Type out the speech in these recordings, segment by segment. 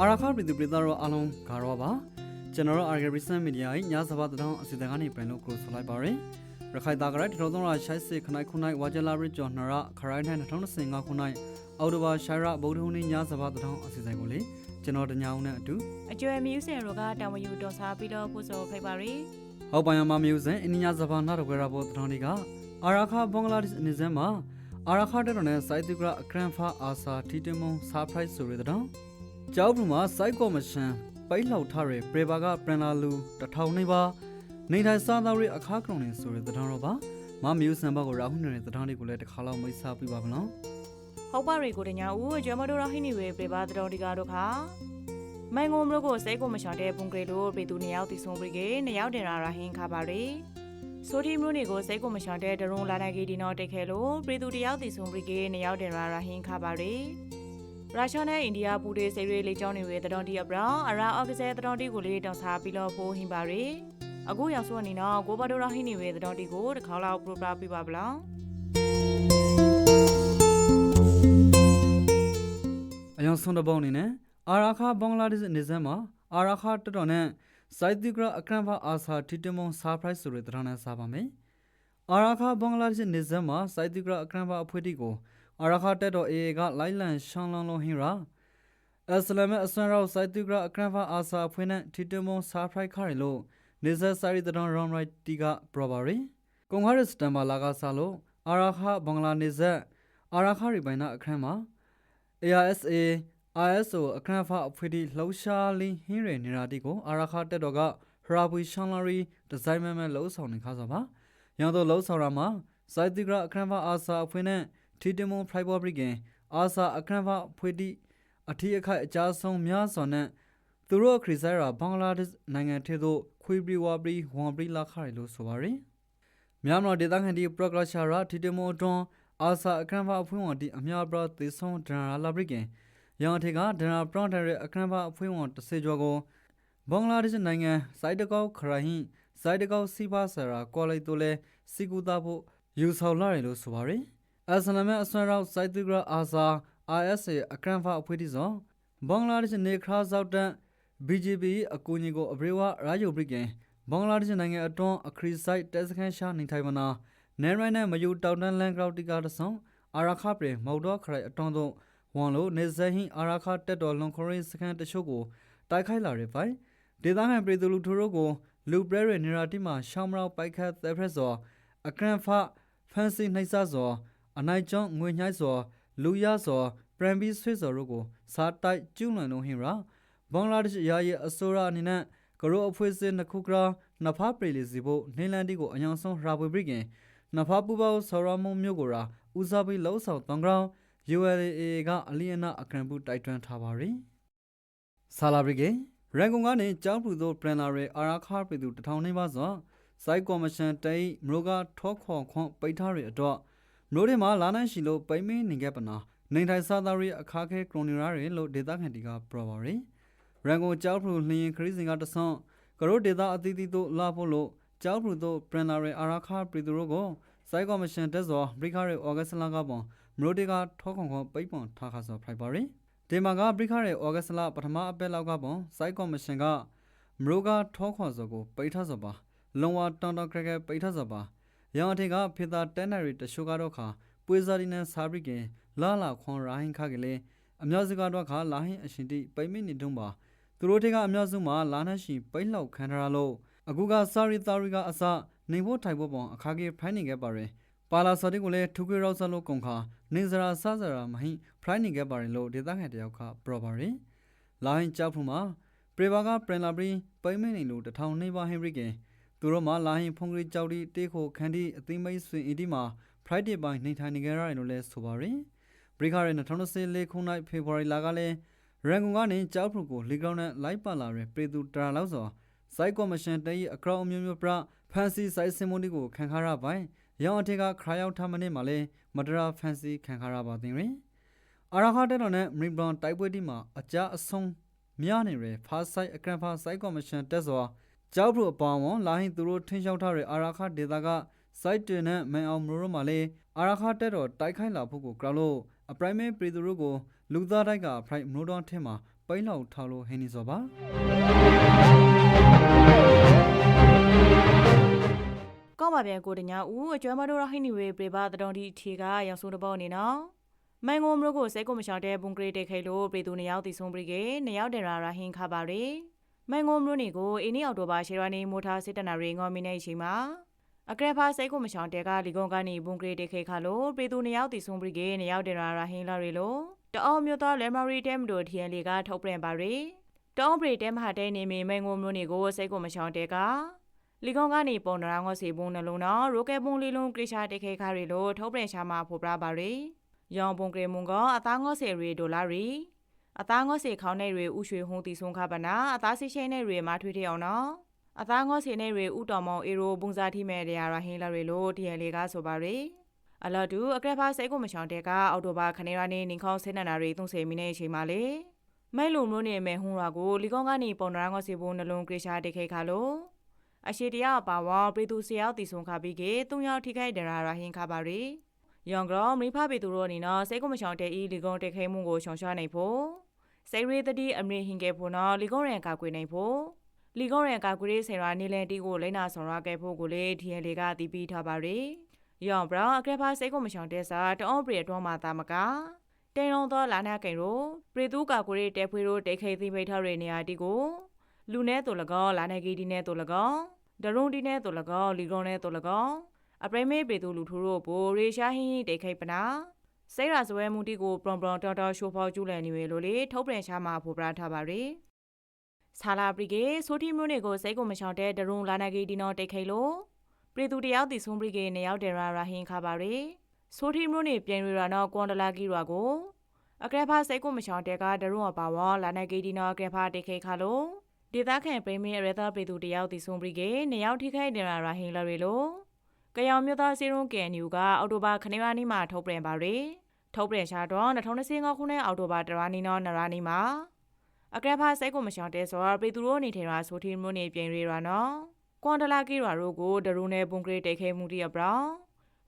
အာရခပြည်သူပြည်သားတို့အားလုံးဂါရောပါကျွန်တော်တို့ Argel Recent Media ၏ညစဘာတောင်းအစီအစဉ်ကနေပြန်လို့ကိုဆိုလိုက်ပါရယ်ရခိုင်သားကရတတော်သုံးရရှိုက်စစ်ခနိုင်ခုနိုင်ဝါကြလာရကျော်နရခရိုင်းနိုင်2025ခုနိုင်အော်တိုဘာရှိုင်ရဗုဒ္ဓဟူးနေ့ညစဘာတောင်းအစီအစဉ်ကိုလေကျွန်တော်တညာအောင်နဲ့အတူအကျွဲမြူးစင်ရောကတာဝန်ယူတော်စားပြီးတော့ပို့ဆိုဖိတ်ပါရီဟောက်ပိုင်ယမမျိုးစင်အင်းညစဘာနာတော့ကြရပေါ်တောင်းဒီကအာရခဘင်္ဂလားဒေ့ရှ်အနေစမှာ အာရခတဲ့တော်နဲ့စိုက်တူကရအကရန်ဖာအာစာတီတမွန်ဆာပရိုက်ဆိုရတဲ့တောင်းကျောက်ဖြူမှာစိုက်ကော်မရှင်ပိတ်လှောက်ထားတဲ့ပရေဘာကပရန်လာလူတထောင်နေပါနေထိုင်စားသောက်ရေးအခါကရုံနေဆိုတဲ့သတင်းတော်ပါမမျိုးစံဘတ်ကိုရာဟုနေတဲ့သတင်းလေးကိုလည်းတစ်ခါလောက်မိတ်ဆက်ပြပါမလားဟုတ်ပါရီကိုတညာဦးအကျွဲမတော်ရဟိနေဝေပြပါတော်ဒီကားတို့ခါမိုင်ငုံမလို့ကိုစိတ်ကိုမချောင်တဲ့ပုံကလေးတို့ပြည်သူနှစ်ယောက်တီဆုံးပြီးကေနှစ်ယောက်တင်လာရဟင်းခါပါရီ ဆိုတီမျိုးတွေကိုစိတ်ကိုမချောင်တဲ့ဒရုံလာနိုင်ကြီးဒီနော်တိတ်ခဲလို့ပြည်သူတယောက်တီဆုံးပြီးကေနှစ်ယောက်တင်လာရဟင်းခါပါရီရုရှားနဲ့အိန္ဒိယပူတေးစေရေးလေးကြောင်းနေဝေတတော်တီအပရာအရာအော့ကစဲတတော်တီကိုလေးတောင်စားပြီးတော့ဖိုးဟင်းပါရီအခုရောက်ဆိုအနေနော်ကိုဘတော်ရဟိနေဝေတတော်တီကိုတစ်ခါလောက်ပရိုပရာပြပါဗလားအယောင်ဆုံးတဲ့ပေါင်းအနေနဲ့အာရခဘင်္ဂလားဒေ့ရှ်နေစမ်းမှာအာရခတက်တော်နဲ့ စိုက်တူကရအကရန်ဖာအာစာတီတမွန်ဆာပရိုက်ဆိုတဲ့သတင်းနဲ့စားပါမယ်အာရခဘင်္ဂလားဒေ့ရှ်နေစမ်းမှာစိုက်တူကရအကရန်ဖာအဖွဲ့တီကိုအာရခတက်တော် AA ကလိုက်လံရှောင်းလောင်းလုံးဟင်းရာအစ္စလာမ်အစွမ်းရောက်စိုက်တူကရအကရန်ဖာအာစာဖွင့်တဲ့တီတမွန်ဆာပရိုက်ခါရလို့နေဆက်စာရီတတော်ရောင်းရိုက်တီကပရပါရီကွန်ခါရစတမ်ဘာလာကစားလို့အာရခဘင်္ဂလားနေဆက်အာရခရီပိုင်နာအခန်းမှာ ARSA ISO အခန်းဖာအဖွဲ့ဒီလှောရှားလင်းဟင်းရနေတာတီကိုအာရခတက်တော်ကဟရာဘူရှန်လာရီဒီဇိုင်းမဲမဲလှုပ်ဆောင်နေခါစားပါရန်တော့လှုပ်ဆောင်ရမှာစိုက်တူကရအခန်းဖာအာစာအဖွဲ့နဲ့တီတမွန်ဖရိုက်ဘောဘရီကင်အာစာအခန်းဖာအဖွဲ့ဒီအထီးအခိုက်အကြဆုံးများစွာနဲ့သူတို့ခရစ်စရာဘင်္ဂလားဒေ့ရှ်နိုင်ငံထဲသို့ခွေပရီဝါပရီဝန်ပရီလာခရီလို့ဆိုပါရယ်မြန်မာဒေသခံဒီပရဂရရှာရာတီတမိုတွန်အာစာအခန်းဖာအဖွင့်ဝန်တီအများပရသေဆုံးဒရနာလာပရိကင် ရောင်ထေကဒရနာပရန်တရဲ့အခန်းဖာအဖွင့်ဝန်တစ်စေကျော်ကိုဘင်္ဂလားဒေ့ရှ်နိုင်ငံစိုက်တကောက်ခရိုင်စိုက်တကောက်စီပါဆရာကောလိပ်တို့လဲစီကူတာဖို့ယူဆောင်လာတယ်လို့ဆိုပါရယ်အစလမ်အဆွမ်းရောက်စိုက်တူကရအာစာ ISA အခရန်ဖာအဖွဲ့တီစောဘင်္ဂလားဒေ့ရှ်နေခရာဇောက်တန် BJP အကူအညီကိုအဘရေဝရာယိုပရိကင်ဘင်္ဂလားဒေ့ရှ်နိုင်ငံအတွန်းအခရီးဆိုင်တက်စခန်းရှာနေထိုင်မနာနဲရိုင်းနဲ့မယူတောက်တန်လန်ဂရောက်တီကာတဆောင်အာရခပရေမော်တော်ခရိုင်အတွန်းသို့ ဝန်လို့နေဇဟင်းအာရခတက်တော်လွန်ခရီးစခန်းတချို့ကိုတိုက်ခိုက်လာတဲ့ပိုင်းဒေသခံပြည်သူလူထုတို့ကိုလူပရဲရနေရာတိမှာရှောင်းမရောက်ပိုက်ခတ်သက်ဖရက်စောအခရန်ဖာဖန်စီနှိုက်ဆစောအနိုင်ကျောင်းငွေညှိုက်စောလူရစောပရန်ဘီဆွေစော်တို့ကိုစားတိုက်ကျူးလွန်လုံးဟင်ရာဘင်္ဂလားဒေ့ရှ်ရာရဲ့အစိုးရအနေနဲ့ကရိုအဖွဲ့စစ်နှစ်ခုကရာနဖာပရီလီစီဖို့နေလန်တီကိုအယောင်ဆုံးရာပွေပရိကင်နဖာပူပေါဆော်ရမုံမျိုးကိုရာဦးစားပေးလှုပ်ဆောင်တောင်းကောင် ULA ကအလီယနာအကရန်ဘူးတိုက်တွန်းထားပါရီဆာလာပရိကင်ရန်ကုန်ကနေကြောင်းပူသောပရန်လာရဲအာရခါပြည်သူတထောင်နေပါစွာစိုက်ကော်မရှင်တိတ်မရိုကထောခေါ်ခွန်ပိတ်ထားရတော့မျိုးတွေမှာလာနိုင်ရှိလို့ပိမ့်မင်းနေခဲ့ပနာနေထိုင်စားသားရေးအခါခဲကရိုနီရာတွေလို့ဒေတာခန်တီကပြောပါရယ်ရန်ကုန်ကြောက်ဖရူလျင်ခရီးစဉ်ကတဆွန်ကရိုဒေတာအသီးသီးတို့လာဖို့လို့ကြောက်ဖရူတို့ပရန်လာရဲအာရခါပြည်သူတို့ကိုစိုက်ကော်မရှင်တက်စောဘရိခရဲဩဂတ်စ်လကပွန် မရိုတေကထောခုံခွန်ပိတ်ပွန်ထားခါစောဖိုက်ပါရယ်ဒီမှာကဘရိခရဲဩဂတ်စ်လပထမအပက်လောက်ကပွန်စိုက်ကော်မရှင်ကမရိုကထောခွန်စောကိုပိတ်ထားစောပါလုံဝတန်တခရခပိတ်ထားစောပါရောင်အထင်ကဖေတာတန်နရီတရှုကတော့ခါပွေဇာဒီနန်စာဘရိကင်လာလာခွန်ရိုင်းခါကလေးအများစုကတော့ခါလာဟင်းအရှင်တိပိမိနေတုံးပါသူတို့တွေကအများစုမှာလာနှရှိပိတ်လောက်ခံထားရလို့အခုကစာရီတာရီကအစနေဖို့ထိုင်ဖို့ပေါအခါကြီးဖိုင်းနေခဲ့ပါရယ် ပါလာစော်တီကိုလည်းထူခွေရောက်စလို့ကုန်ခါနေစရာဆဆရာမဟိဖိုင်းနေခဲ့ပါရင်လို့ဒေသခံတယောက်ကပရောပါရယ်လာဟင်းကြောက်ဖို့မှာပရေဘာကပရင်လာပရီပိမိနေလို့တထောင်နေပါဟင်ဘရိကင်သူတို့မှာလာဟင်းဖုန်ကလေးကြောက်တီတေးခိုခန်းတီအသိမိတ်ဆွေအီတီမှာ Friday ပိုင်းနေထိုင်နေကြရတယ်လို့လဲဆိုပါရယ်ဘရိခါရဲ2024ခုနှစ်ဖေဖော်ဝါရီလကလည်းရန်ကုန်ကနေကြောက်ဖရူကိုလီကောင်နဲ့လိုက်ပါလာတဲ့ပြည်သူတရာလောက်စောစိုက်ကော်မရှင်တရဲ့အကောင့်အမျိုးမျိုးပြဖန်စီစိုက်စင်မွန်ဒီကိုခံခါရပိုင်း ရောင်အထက်ကခရာရောက်ထားမနေမှာလဲမတရာဖန်စီခံခါရပါတင်ရင်အာရခါတက်တော်နဲ့မရီဘရွန်တိုက်ပွဲတီမှာအကြအဆုံးများနေရဖာဆိုင်အကန်ဖာစိုက်ကော်မရှင်တက်စောကြောက်ဖရူအပောင်းဝန်လာဟင်သူတို့ထင်းလျှောက်ထားတဲ့အာရခဒေတာကစိုက်တင်နဲ့မန်အောင်မရိုးမှာလေအာအာရခတက်တော်တိုက်ခိုင်းလာဖို့ကိုကြောက်လို့အပရိုင်မဲပြည်သူတို့ကိုလူသားတိုက်ကဖရိုက်မနိုတော်ထဲမှာပိန်းလောက်ထောက်လို့ဟင်းနေစောပါ ပါပြန်ကိုတညာဦးအကျွမ်းမတော်ရဟိနေဝေပြပါတတော်ဒီထီကရောင်စုံတပေါနေနော်မိုင်ငုံမလို့ကိုစိတ်ကိုမရှောင်တဲ့ဘုံဂရေတေခဲလို့ပြည်သူနှစ်ယောက်တီဆုံးပြီးကေနှစ်ယောက်တယ်ရာရဟင်းခပါရီမိုင်ငုံမလို့နေကိုအင်းနီအော်တိုဘာရှေရနီမိုထားစစ်တနာရီငေါ်မီနေရှိမှာအကရဖာစိတ်ကိုမရှောင်တဲ့ကလီကွန်ကနေဘုံဂရေတေခဲခလို့ပြည်သူနှစ်ယောက်တီဆုံးပြီးကေနှစ်ယောက်တယ်ရာရဟင်းလာရီလို့တအော်မျိုးသားလဲမရီတဲမတို့ထီယန်လီကထုတ်ပြန်ပါရီတောင်းပရိတဲမဟာတဲနေမီမိုင်ငုံမလို့နေကိုစိတ်ကိုမရှောင်တဲ့က လီကောင်ကနေပုံနရာငေါစီပုံနှလုံးနော်ရိုကဲပုံလီလုံးကရိရှာတေခေခါရီလို့ထုတ်ပြန်ရှာမှာဖော်ပြပါရီရောင်ပုံကရေမွန်ကအသားငေါစီရီဒေါ်လာရီအသားငေါစီခေါင်းနေရီဥရွှေဟုံးတီဆုံခပါနာအသားစီရှိနေရီမထွေးထအောင်နော်အသားငေါစီနေရီဥတော်မောင်အေရိုပုံစားထိမဲ့ရရာဟင်းလာရီလို့ဒီရလေးကဆိုပါရီအလော်တူအကရဖာစိတ်ကိုမချောင်တဲ့ကအော်တိုဘာခနေရနေနင်ခေါင်းဆင်းနေတာရီ30မိနစ်အချိန်မှလေမဲလုံမျိုးနေမဲ့ဟွန်းရာကိုလီကောင်ကနေပုံနရာငေါစီပုံနှလုံးကရိရှာတေခေခါလို့ အရှိတရားပါဝါပြည်သူစရောက်တီဆုံခပြီးကေတုံရောက်ထိခိုက်ဒရာရာဟင်းခပါရီယောင်ကရောမိဖပြည်သူတို့အနေနဲ့စိတ်ကမချောင်တဲ့ဤလီကုန်းတက်ခဲမှုကိုရှောင်ရှားနိုင်ဖို့စိတ်ရေးတတိအမရိဟင်ကေဖို့နော်လီကုန်းရန်ကာကွယ်နိုင်ဖို့လီကုန်းရန်ကာကွယ်ရေးဆေရာနေလန်တီကိုလိမ့်နာဆောင်ရခဲ့ဖို့ကိုလေဒီရလေကတီးပြီးထားပါရီယောင်ဘရာအကရဖာစိတ်ကမချောင်တဲ့စာတအော့ပရီတော့မှာတာမကတိန်လုံးသောလာနာကိန်ရိုပြည်သူကာကွယ်ရေးတဲဖွေးတို့တိတ်ခိသိမိထားတဲ့နေရာတီကို လူနဲ့တူလကောလာနေဂီဒီနဲ့တူလကောဒရုံဒီနဲ့တူလကောလီကုန်းနဲ့တူလကောအပရိမေပေသူလူထူတို့ဘိုရေရှာဟင်းတိတ်ခိပနာစိတ်ရစဝဲမှုတီကိုပရွန်ပရွန်တော်တော်ရှိုးဖော်ကျူးလည်နေရလို့လေထုတ်ပြန်ရှာမှာဖော်ပြထားပါရီဆာလာပရီကေဆိုတီမျိုးတွေကိုစိတ်ကိုမချောင်တဲ့ဒရုံလာနာဂီဒီနော်တိတ်ခိလို့ပြည်သူတယောက်တီဆုံးပရီကေနေရောက်တယ်ရာရာဟင်းခါပါရီဆိုတီမျိုးနေပြန်ရရနော်ကွန်ဒလာကီရွာကိုအကရဖာစိတ်ကိုမချောင်တဲ့ကဒရုံအပါဝါလာနာဂီဒီနော်အကရဖာတိတ်ခိခါလို့ ဒေသခံပရိမေရသပေသူတယောက်တီဆုံးပြီးကေနေရောက်ထိခိုက်နေရရာဟင်းလရီလိုကယောင်မြို့သားစီရုံးကန်ညူကအော်တိုဘာခနေဝါနီမှာထုတ်ပြန်ပါရီထုတ်ပြန်ရှာတော့2025ခုနှစ်အောက်တိုဘာတရာနီနော်နရာနီမှာအကရဖာစိတ်ကိုမရှောင်တဲ့ဆိုတော့ပေသူတို့နေထေရာဆိုထီမျိုးနေပြင်ရီရာနော်ကွန်ဒလာကီရာတို့ကိုဒရူနယ်ဘုံဂရေတိတ်ခဲမှုတီအပရောင်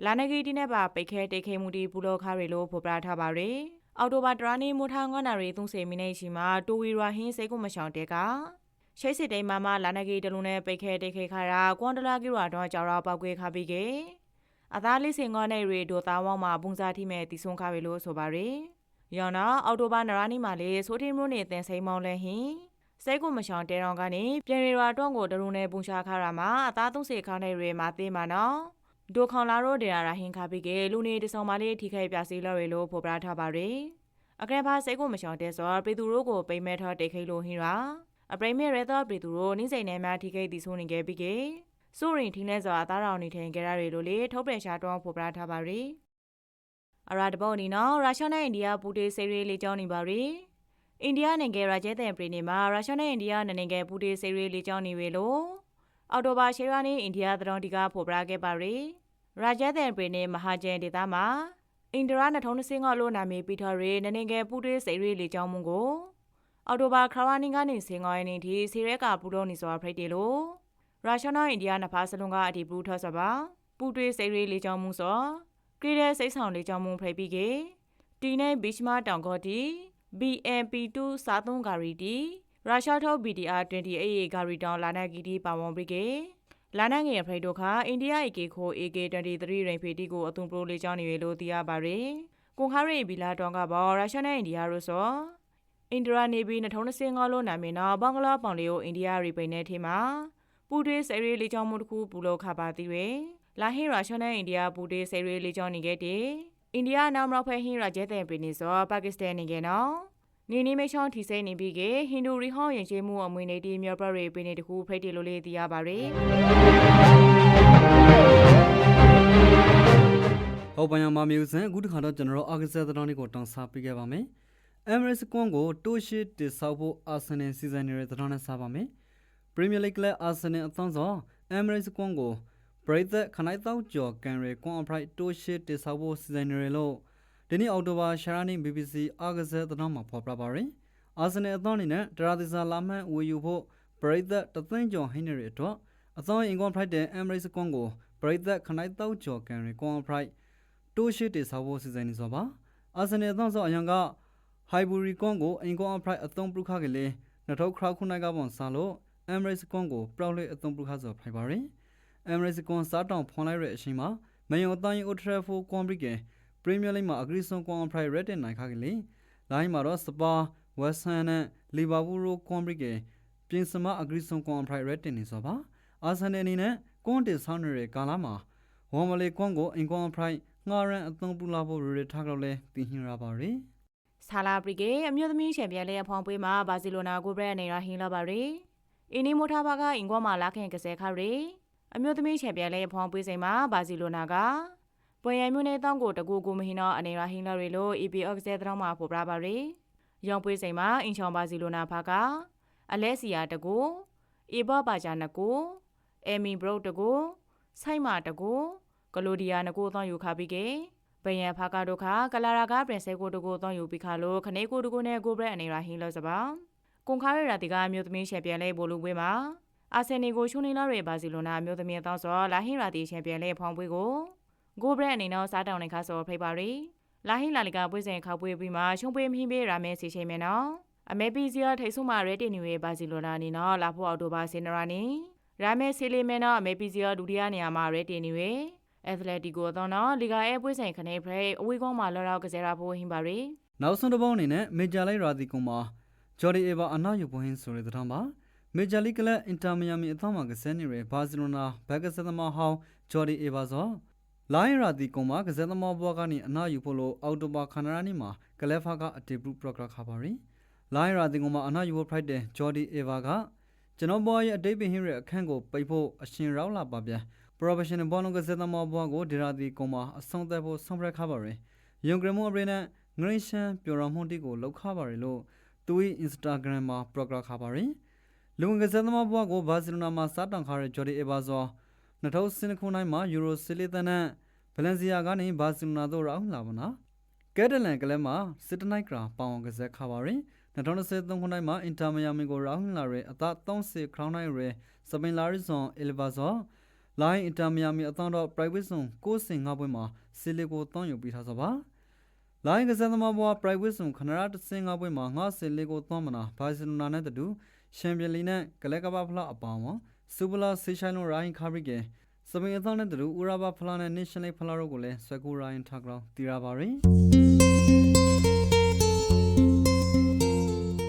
လာနဂီတီနဲ့ပါပိတ်ခဲတိတ်ခဲမှုတီဘူလောခါရီလိုဖော်ပြထားပါရီအော်တိုဘာတရာနီမူထောင်ငါနာရီ30မိနစ်ရှိမှာတူဝီရာဟင်းစိတ်ကိုမရှောင်တဲ့က ရှိတ်စစ်တိန်မမလာနဂီတလူနဲ့ပိတ်ခဲတိတ်ခဲခါရာကွန်ဒလာကီရာတော့ကြော်ရာပောက်ကွေးခါပြီးကေအသားလေးစင်ငေါနဲ့ရီဒိုသားဝောင်းမှာပုံစားထိမဲ့တီဆွန်ခါပြီလို့ဆိုပါရီယောင်နာအော်တိုဘာနရာနီမှာလေဆိုတီမျိုးနေတင်စိန်မောင်းလဲဟင်စိတ်ကိုမရှောင်တဲတော်ကနေပြန်ရီရာတော့ကိုတရုံနဲ့ပုံရှာခါရာမှာအသားသုံးစေခါနဲ့ရီမှာသေးမှာနော်ဒိုခေါင်လာရိုဒေရာဟင်ခါပြီးကေလူနေတဆောင်မလေးထိခိုက်ပြစီလော်ရီလို့ဖော်ပြထားပါရီအကရဖာစိတ်ကိုမရှောင်တဲ့ဆိုပေသူတို့ကိုပိမဲထောတိတ်ခိလို့ဟင်ရာ အပရိမေရသောပြည်သူတို့နှိစိန်နေမှထိခိုက်သည်ဆိုနေခဲ့ပြီးကေစိုးရင်ထင်းလဲစွာအသားတော်နေထိုင်ကြရတွေလို့လေထုတ်ပြန်ရှာတော့ဖော်ပြထားပါရီအရာတဘောနီနော်ရုရှားနဲ့အိန္ဒိယပူတေစေရီလေးကြောင်းနေပါရီအိန္ဒိယနိုင်ငံရာကျဲတဲ့ပြည်နေမှာရုရှားနဲ့အိန္ဒိယနိုင်ငံပူတေစေရီလေးကြောင်းနေဝေလို့အော်တိုဘာရှေရာနေအိန္ဒိယသတော်တီကဖော်ပြခဲ့ပါရီရာကျဲတဲ့ပြည်နေမဟာကျန်ဒေသမှာအိန္ဒရာ2025လို့နာမည်ပြီးထားရနနေငယ်ပူတေစေရီလေးကြောင်းမှုကို အော်တိုဘာခရဝနီကနေစင်ငိုင်းနေတီစီရဲကပူတော့နေစွာဖိတ်တယ်လို့ရုရှားနဲ့အိန္ဒိယနှစ်ဖားစလုံးကအတီပူထော့စပါပူတွေစိရီလေးချောင်းမှုစောကရီတဲ့စိတ်ဆောင်လေးချောင်းမှုဖိတ်ပြီးကေတီနဲ့ဘီချမာတောင်ကော့တီ BMP2 စားသုံးဂါရီတီရုရှားထုတ် BDR 28ဂါရီတောင်လာနာဂီတီပါဝန်ပြီးကေလာနန်ငယ်ဖိတ်တို့ခါအိန္ဒိယ AK ခို AK23 ရိန်ဖေတီကိုအသွင်ပရိုလေးချောင်းနေရလို့သိရပါရယ်ကွန်ခါရီဘီလာတောင်ကဘောရုရှားနဲ့အိန္ဒိယတို့စော အိန္ဒရာနေဘီ2025လို့နာမည်နော်ဘင်္ဂလားပောင်လေးကိုအိန္ဒိယရီပိန်နဲ့ထေမှာပူတေးဆယ်ရီလေးချောင်းမှုတစ်ခုပူလို့ခပါသေးရယ်လာဟင်ရုရှားနဲ့အိန္ဒိယပူတေးဆယ်ရီလေးချောင်းနေခဲ့တဲ့အိန္ဒိယနောက်မြောက်ဖက်ဟင်ရကျဲတဲ့ပြည်နေစောပါကစ္စတန်နေခဲ့နော်နေနေမိချောင်းထီစိနေပြီးကဟင်ဒူရီဟောင်းရင်ချေမှုအမွေနေတီမြော်ပရီပြည်နေတခုဖိတ်တယ်လို့လေးသိရပါရယ်ဟုတ်ပါရမမျိုးစံအခုတစ်ခါတော့ကျွန်တော်တို့အာဂဇက်သတင်းလေးကိုတောင်းစားပေးခဲ့ပါမယ်။ Emirates ကွန်ကိုတိုးရှိတည်ဆောက်ဖို့အာဆင်နယ်စီဇန်နေတဲ့သတင်းနဲ့စားပါမယ်။ Premier League လက်အာဆင်နယ်အသင်းဆောင် Emirates ကွန်ကိုပရိသတ်ခနိုင်တောက်ကျော်ကန်ရီကွန်အဖရိုက်တိုးရှိတည်ဆောက်ဖို့စီဇန်နေရလို့ဒီနေ့အောက်တိုဘာရှာရာနီ BBC အာဂဇက်သတင်းမှာဖော်ပြပါရယ်။အာဆင်နယ်အသင်းအနေနဲ့ဒရာသီစာလာမန်ဝေယူဖို့ပရိသတ်တသိန်းကျော်ဟင်းနေရအတွက်အသင်းအင်ကွန်ဖရိုက်တဲ့ Emirates ကွန်ကိုပရိသတ်ခနိုင်တောက်ကျော်ကန်ရီကွန်အဖရိုက်တိုးရှိတေဆောက်ဖို့စီစဉ်နေစောပါအာဆင်နယ်အသောင်းစောအယံက ဟိုင်ဘူရီကွန်ကိုအင်ကွန်အဖရိုက်အသုံးပြုခကလေးနှစ်ထုပ်ခရောက်ခုနိုင်ကပွန်ဆာလို့အမ်ရစ်ကွန်ကိုပရောက်လေးအသုံးပြုခစောဖိုင်ပါရင်အမ်ရစ်ကွန်စားတောင်ဖွန်လိုက်တဲ့အချိန်မှာမယုံအတိုင်းအိုထရဖိုကွန်ဘရီကေပရီးမီယာလိမှာအဂရီဆွန်ကွန်အဖရိုက်ရက်တင်နိုင်ခကလေးလိုင်းမှာတော့စပါဝက်ဆန်နဲ့လီဗာပူးရိုကွန်ဘရီကေပြင်စမအဂရီဆွန်ကွန်အဖရိုက်ရက်တင်နေစောပါအာဆင်နယ်အနေနဲ့ကွန်တင်ဆောင်းနေတဲ့ကာလာမှာဝမ်မလေးကွန်ကိုအင်ကွန်ဖရိုက်ငှားရန်အသုံးပြုလာဖို့ရရထားကြောက်လဲတင်ဟင်ရပါရီ ဆာလာပရီကေအမျိုးသမီးချန်ပီယံလေးအဖောင်းပွေးမှာဘာစီလိုနာကိုဘရက်အနေရာဟင်းလာပါရီအင်းနီမိုထားပါကအင်ကွန်မှာလာခင်ကစဲခရီအမျိုးသမီးချန်ပီယံလေးအဖောင်းပွေးစိန်မှာဘာစီလိုနာကပွေရမျိုးနဲ့တောင်းကိုတကူကူမဟင်းတော့အနေရာဟင်းလာရီလို့ EP အော့ကစဲတောင်းမှာပို့ပြပါရီရောင်ပွေးစိန်မှာအင်ချောင်ဘာစီလိုနာဖာကအလဲစီယာတကူအီဘောပါဂျာနကူအမီဘရုတ်တကူဆိုင်မာတကူကလိုဒီယာနကူတောင်းယူခါပြီးကေ ဘယံဖာကာဒိုခာကလာရာကပရင်ဆဲကိုတကူတောင်းယူပြီးခါလို့ခနေကိုတကူနဲ့ကိုဘရက်အနေရာဟင်းလို့စပါကွန်ခါရရာတီကအမျိုးသမီးချန်ပီယံလေးဘိုလူပွဲမှာအာဆင်နီကိုရှုံနေလာတဲ့ဘာစီလိုနာအမျိုးသမီးအသောင်းစောလာဟင်ရာတီချန်ပီယံလေးဖောင်းပွဲကိုကိုဘရက်အနေနဲ့စားတောင်းနေခါစောဖိပါရီလာဟင်လာလီကပွဲစဉ်ခောက်ပွဲပြီးမှရှုံပွဲမဟင်းပေးရာမဲစီချိန်မယ်နော်အမေပီစီယာထိတ်ဆုမရဲတင်နေရဲ့ဘာစီလိုနာနေနော်လာဖို့အော်တိုဘာစင်နရာနေရာမဲစီလီမဲနော်အမေပီစီယာဒုတိယနေရာမှာရဲတင်နေရဲ့ အက်သလက်တီကိုတော့နော်လီဂါအဲပွဲစဉ်ခနေဖရဲအဝေးကောင်းမှာလော်ရောက်ကစားရဖို့ဟင်းပါရီနောက်ဆုံးတစ်ပေါင်းအနေနဲ့မေဂျာလိုက်ရာဒီကွန်မှာဂျော်ဒီအေဗာအနာယူပွင့်ဆိုတဲ့သတင်းပါမေဂျာလိကလပ်အင်တာမီယာမီအသောမှာကစားနေရဘာစီလိုနာဘက်ကစားသမားဟောင်းဂျော်ဒီအေဗာဆိုလိုင်းရာဒီကွန်မှာကစားသမားဘွားကနေအနာယူဖို့လို့အော်တိုဘာခန္ဒရာနီမှာကလက်ဖာကအတေပရူပရဂရခါပါရီလိုင်းရာဒီကွန်မှာအနာယူဖို့ဖိုက်တဲ့ဂျော်ဒီအေဗာကကျွန်တော်ဘွားရဲ့အတိတ်ပင်ဟင်းရဲ့အခန့်ကိုပိတ်ဖို့အရှင်ရောက်လာပါဗျာ professional ဘောလုံးကစားသမားဘွားကိုဒီရာဒီကွန်မှာအဆုံးသတ်ဖို့ဆုံးဖြတ်ခါပါရီယုံဂရမိုအပရနဲ့ငရိရှန်ပျော်တော်မှုတိကိုလောက်ခပါရလို့သူ၏ Instagram မှာ progress ခပါရလူငယ်စသမားဘွားကိုဘာစီလိုနာမှာစတင်ခါရဂျော်ဒီအေဘာဇော2019ခုနှစ်မှာယူရိုဆီလီတန်နဲ့ဗလန်စီယာကနေဘာစီလိုနာသို့ရောက်လာပါနာကက်ဒလန်ကလပ်မှာစစ်တနိုက်ကရာပေါင်ကစားခပါရ2023ခုနှစ်မှာအင်တာမီယာမီကိုရောက်လာရအသက်30ခရောင်းနိုင်ရစပင်လာရီဇွန်အလီဗာဇော လိုင်းအင်တာမီယာမီအသောတော့ private zone ကိုစင်ငါပွဲမှာဆီလီကိုတောင်းယူပြီးထားစပါလိုင်းကစားသမားဘွား private ဆုံခနရတစင်ငါပွဲမှာငါစင်လေးကိုသွားမနာဘာစီလိုနာနဲ့တူချန်ပီယံလီနဲ့ဂလက်ကဘာဖလားအပေါင်းဝစူပလာဆေရှိုင်းလိုရိုင်းခါဘရီကေစပင်အသောနဲ့တူဥရာဘာဖလားနဲ့ national ဖလားတို့ကိုလည်းဆွဲကူရိုင်းထားကြောင်းတီရာပါရီ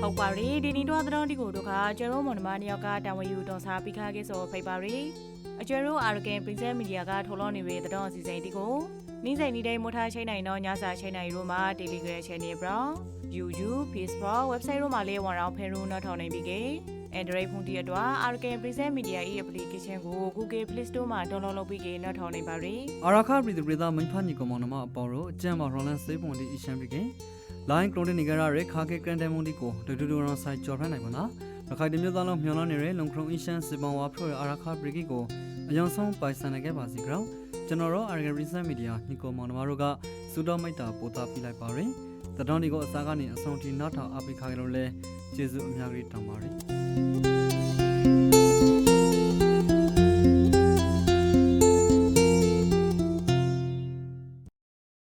ဟုတ်ပါရီဒီနီတော့တဲ့ဒီကိုတို့ကကျတော်မွန်နမနှစ်ယောက်ကတာဝန်ယူတော်စားပြီးခါခဲ့ဆိုဖိတ်ပါရီအကျတော်အာရကန်ပရင်ဆယ်မီဒီယာကထော်လောနေရတဲ့တော့အစီအစဉ်ဒီကိုနီးစိန်နီးတိုင်းမထားချိနိုင်တော့ညစာချိနိုင်တို့မှာ Telegram channel ဘရော YouTube Facebook website တို့မှာလေးဝန်အောင်ဖဲရိုးနောက်ထောင်နေပြီကေ Android ဖုန်းတီအတွက် Arcan Present Media ၏ application ကို Google Play Store မှာ download လုပ်ပြီးကေနောက်ထောင်နေပါရီအာရာခပြည်သူပြည်သားမင်းဖန်ညီကောင်မောင်နှမအပေါင်းတို့အကျမ်းမှာရော်လန်စေးပွန်ဒီအရှမ်းပြည်ကေ လိုင်းကလိုတင်နေကြရတဲ့ခါကေဂရန်ဒမ်မွန်ဒီကိုဒူဒူဒူရောဆိုင်ကြော်ဖမ်းနိုင်ပါနာရခိုင်တမျိုးသားလုံးမျောလနေတဲ့လုံခရုံအရှမ်းစေပောင်ဝါဖရိုအာရာခပြည်ကီကိုအယောင်ဆုံးပိုင်ဆိုင်နိုင်ခဲ့ပါစီကြောင်းကျွန်တော်တို့ Argan Recent Media ညီကောင်မောင်နှမတို့ကစူတော်မိတ်တာပို့တာပြလိုက်ပါရယ်တတော်ဒီကိုအစားကနေအဆုံးထိနောက်ထောင်အပိခါကြလို့လဲကျေးဇူးအများကြီးတောင်းပါရယ်